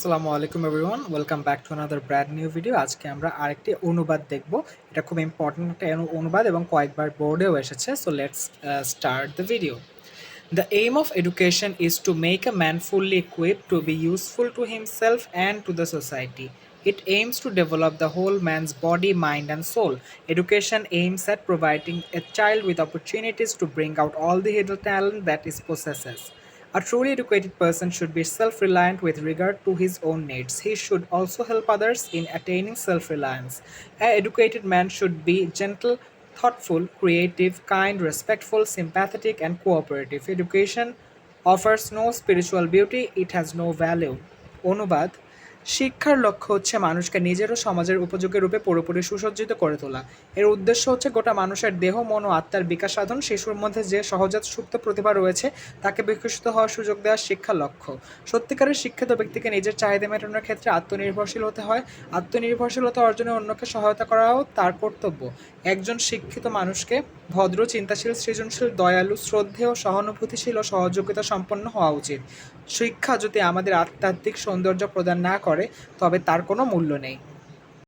আসসালামু আলাইকুম everyone welcome back to another brand new video আজকে আমরা আরেকটি অনুবাদ দেখব এটা খুব ইম্পর্টেন্ট একটা অনুবাদ এবং কয়েকবার বোর্ডেও এসেছে so let's start the video The aim of education is to make a man fully equipped to be useful to himself and to the society. It aims to develop the whole man's body, mind, and soul. Education aims at providing a child with opportunities to bring out all the hidden talent that is possesses. A truly educated person should be self reliant with regard to his own needs. He should also help others in attaining self reliance. An educated man should be gentle, thoughtful, creative, kind, respectful, sympathetic, and cooperative. Education offers no spiritual beauty, it has no value. অনুবাদ শিক্ষার লক্ষ্য হচ্ছে মানুষকে নিজের ও সমাজের উপযোগী রূপে পুরোপুরি সুসজ্জিত করে তোলা। এর উদ্দেশ্য হচ্ছে গোটা মানুষের দেহ, মন ও আত্মার বিকাশ সাধন। শিশুর মধ্যে যে সহজাত সুপ্ত প্রতিভা রয়েছে, তাকে বিকশিত হওয়ার সুযোগ দেওয়া শিক্ষা লক্ষ্য। সত্যিকারের শিক্ষিত ব্যক্তিকে নিজের চাহিদা মেটানোর ক্ষেত্রে আত্মনির্ভরশীল হতে হয়। আত্মনির্ভরশীলতা অর্জনে অন্যকে সহায়তা করাও তার কর্তব্য। একজন শিক্ষিত মানুষকে ভদ্র, চিন্তাশীল, সৃজনশীল, দয়ালু, শ্রদ্ধেয় সহানুভূতিশীল ও সহযোগিতা সম্পন্ন হওয়া উচিত। শিক্ষা যদি আমাদের আধ্যাত্মিক সৌন্দর্য প্রদান না করে তবে তার কোনো মূল্য নেই।